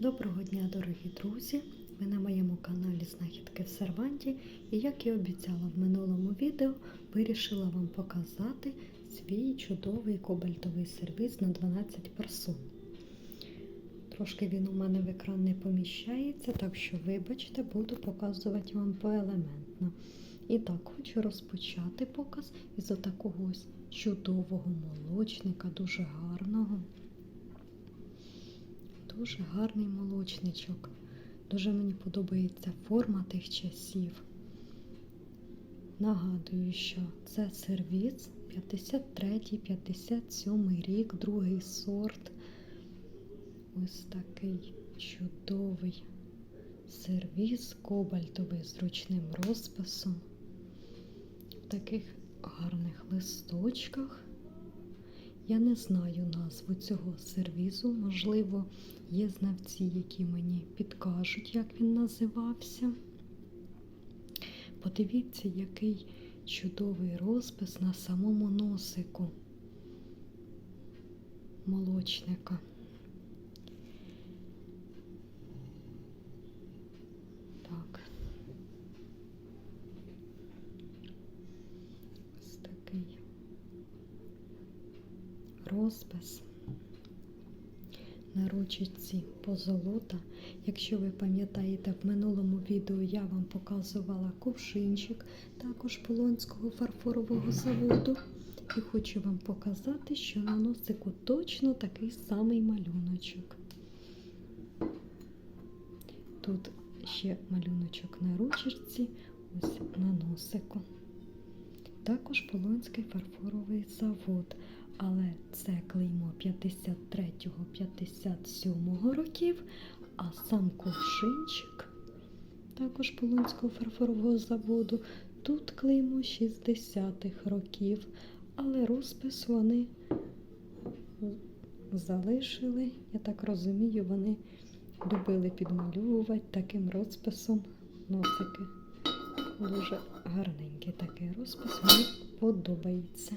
Доброго дня, дорогі друзі! Ви на моєму каналі Знахідки в Серванті і як і обіцяла в минулому відео, вирішила вам показати свій чудовий кобальтовий сервіс на 12 персон. Трошки він у мене в екран не поміщається, так що, вибачте, буду показувати вам поелементно. І так, хочу розпочати показ із отакого ось чудового молочника, дуже гарного. Дуже гарний молочничок. Дуже мені подобається форма тих часів. Нагадую, що це сервіс 53-57 рік, другий сорт. Ось такий чудовий сервіс кобальтовий з ручним розписом. В таких гарних листочках. Я не знаю назву цього сервізу, можливо, є знавці, які мені підкажуть, як він називався. Подивіться, який чудовий розпис на самому носику молочника. Так. Ось такий розпис на ручці позолота. Якщо ви пам'ятаєте, в минулому відео я вам показувала кувшинчик, також Полонського фарфорового заводу. І хочу вам показати, що на носику точно такий самий малюночок. Тут ще малюночок на ручці, ось на носику. Також Полонський фарфоровий завод. Але це клеймо 53-57 років, а сам ковшинчик, також Полонського фарфорового заводу, тут клеймо 60-х років, але розпис вони залишили, я так розумію, вони любили підмалювати таким розписом носики. Дуже гарненький такий розпис, мені подобається.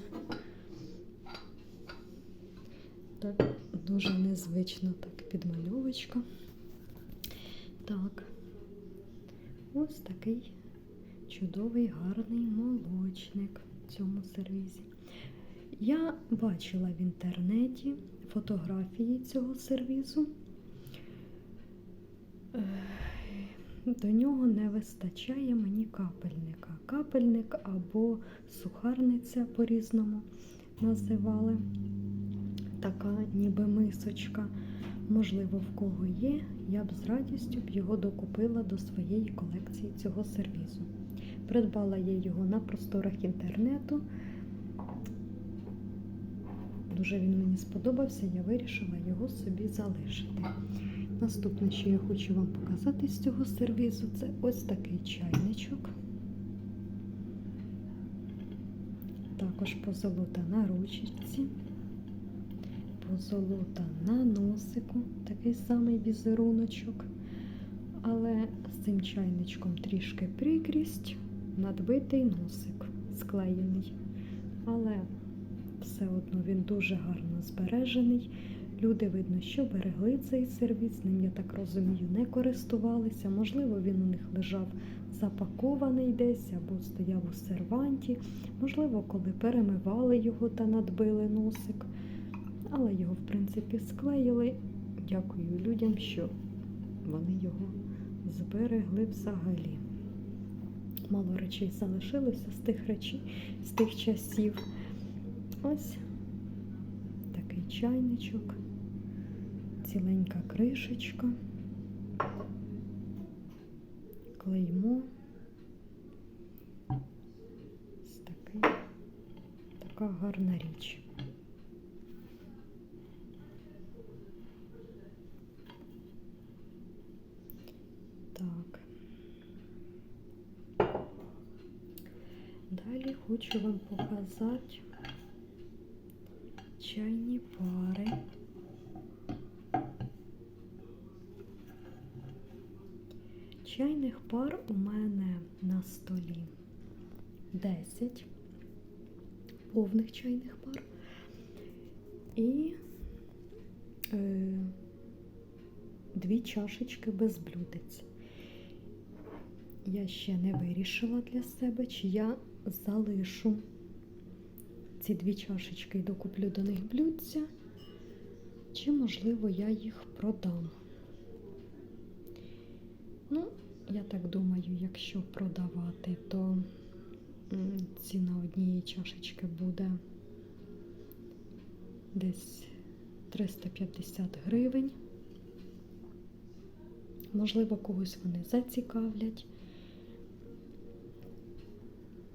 Так, дуже незвично так підмальовочка. Так, ось такий чудовий гарний молочник в цьому сервізі. Я бачила в інтернеті фотографії цього сервізу. До нього не вистачає мені капельника. Капельник або сухарниця по-різному називали така ніби мисочка. Можливо, в кого є, я б з радістю б його докупила до своєї колекції цього сервізу. Придбала я його на просторах інтернету. Дуже він мені сподобався, я вирішила його собі залишити. Наступне, що я хочу вам показати з цього сервізу, це ось такий чайничок. Також позолота на ручці позолота на носику, такий самий візеруночок. Але з цим чайничком трішки прикрість, надбитий носик склеєний. Але все одно він дуже гарно збережений. Люди, видно, що берегли цей сервіс, ним, я так розумію, не користувалися. Можливо, він у них лежав запакований десь або стояв у серванті. Можливо, коли перемивали його та надбили носик але його, в принципі, склеїли. Дякую людям, що вони його зберегли взагалі. Мало речей залишилося з тих речей, з тих часів. Ось такий чайничок, ціленька кришечка, клеймо. Ось така гарна річ. Так. Далі хочу вам показати чайні пари. Чайних пар у мене на столі 10 повних чайних пар і е, дві чашечки без блюдець. Я ще не вирішила для себе, чи я залишу ці дві чашечки і докуплю до них блюдця, чи, можливо, я їх продам. Ну, я так думаю, якщо продавати, то ціна однієї чашечки буде десь 350 гривень. Можливо, когось вони зацікавлять.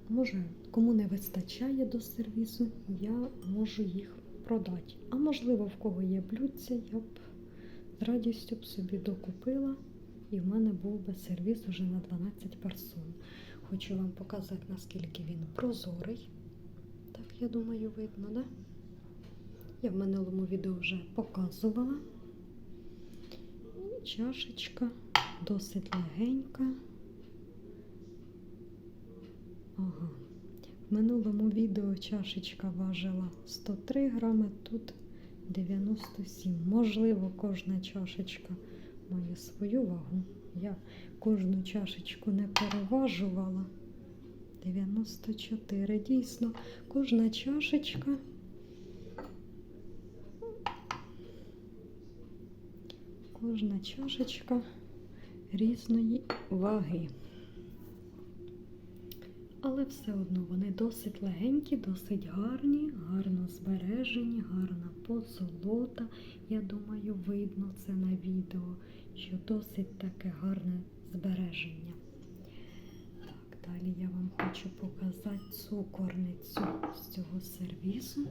Може, кому не вистачає до сервісу, я можу їх продати. А можливо, в кого є блюдця, я б з радістю б собі докупила, і в мене був би сервіс уже на 12 персон. Хочу вам показати, наскільки він прозорий. Так, я думаю, видно, да? Я в минулому відео вже показувала. Чашечка досить легенька. Ага. В минулому відео чашечка важила 103 грами, тут 97. Можливо, кожна чашечка має свою вагу. Я кожну чашечку не переважувала. 94. Дійсно, кожна чашечка. Кожна чашечка різної ваги. Але все одно вони досить легенькі, досить гарні, гарно збережені, гарна позолота. Я думаю, видно це на відео, що досить таке гарне збереження. Так, далі я вам хочу показати цукорницю з цього сервісу.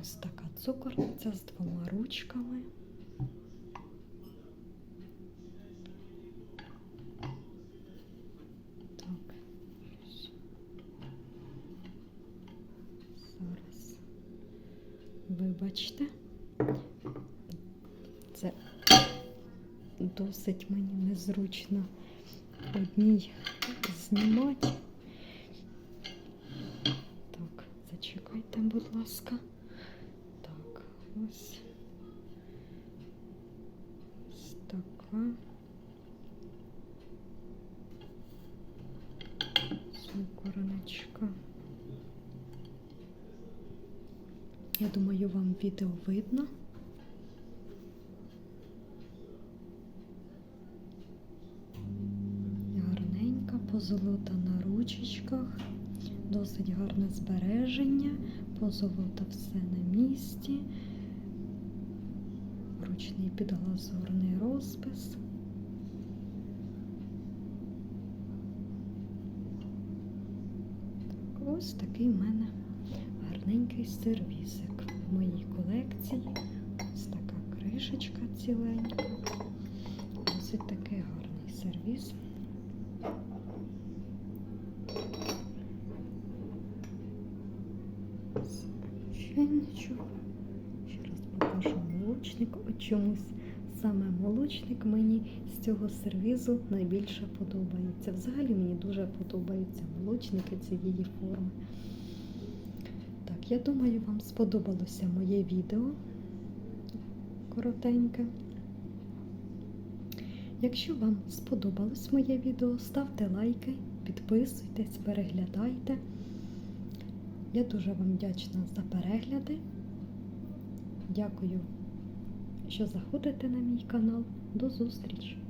Ось така цукорниця з двома ручками. Так. Зараз. Вибачте. Це досить мені незручно одній знімати. Так, зачекайте, будь ласка. Так, ось. Ось така. Цукорничка. Я думаю, вам відео видно. Гарненька позолота на ручечках, досить гарне збереження, позолота все на місці, ручний підглазурний розпис. Ось такий в мене гарненький сервісик моїй колекції. Ось така кришечка ціленька. Досить такий гарний сервіс. Ще раз покажу молочник. От чомусь саме молочник мені з цього сервізу найбільше подобається. Взагалі мені дуже подобаються молочники цієї форми. Я думаю, вам сподобалося моє відео коротеньке. Якщо вам сподобалось моє відео, ставте лайки, підписуйтесь, переглядайте. Я дуже вам вдячна за перегляди. Дякую, що заходите на мій канал. До зустрічі!